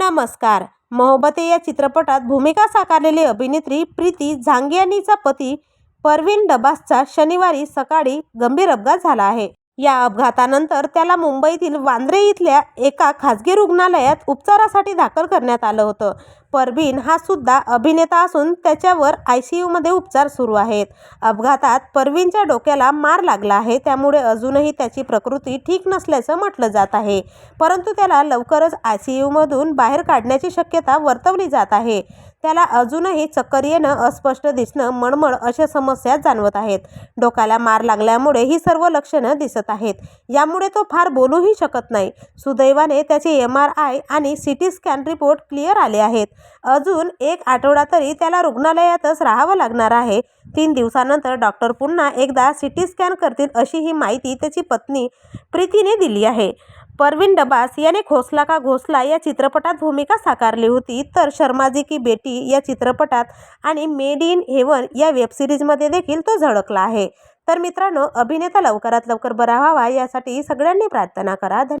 नमस्कार. मोहब्बते या चित्रपटात भूमिका साकारलेली अभिनेत्री प्रीती झांगियानीचा पती परवीन डबासचा शनिवारी सकाळी गंभीर अपघात झाला आहे. या अपघातानंतर त्याला मुंबईतील वांद्रे इथल्या एका खासगी रुग्णालयात उपचारासाठी दाखल करण्यात आलं होतं. परबीन हा सुद्धा अभिनेता असून त्याच्यावर आय सी यूमध्ये उपचार सुरू आहेत. अपघातात परवीनच्या डोक्याला मार लागला आहे. त्यामुळे अजूनही त्याची प्रकृती ठीक नसल्याचं म्हटलं जात आहे. परंतु त्याला लवकरच आय सी यूमधून बाहेर काढण्याची शक्यता वर्तवली जात आहे. त्याला अजूनही चक्कर येणं अस्पष्ट दिसणं मळमळ अशा समस्या जाणवत आहेत. डोक्याला मार लागल्यामुळे ही सर्व लक्षणं दिसत आहेत. यामुळे तो फार बोलूही शकत नाही. सुदैवाने त्याचे एम आर आय आणि C T scan report clear आले आहेत. अजून एक आठवडा तरी त्याला रुग्णालयातच राहावं लागणार आहे. तीन दिवसानंतर डॉक्टर पुन्हा एकदा सी टी स्कॅन करतील अशी ही माहिती त्याची पत्नी प्रीतीने दिली आहे. परवीन डबास याने घोसला का घोसला या चित्रपटात भूमिका साकारली होती तर शर्माजी की बेटी या चित्रपटात आणि मेड इन हेवन या वेबसिरीजमध्ये देखील तो झळकला आहे. तर मित्रांनो अभिनेता लवकरात लवकर बरा व्हावा यासाठी सगळ्यांनी प्रार्थना करा.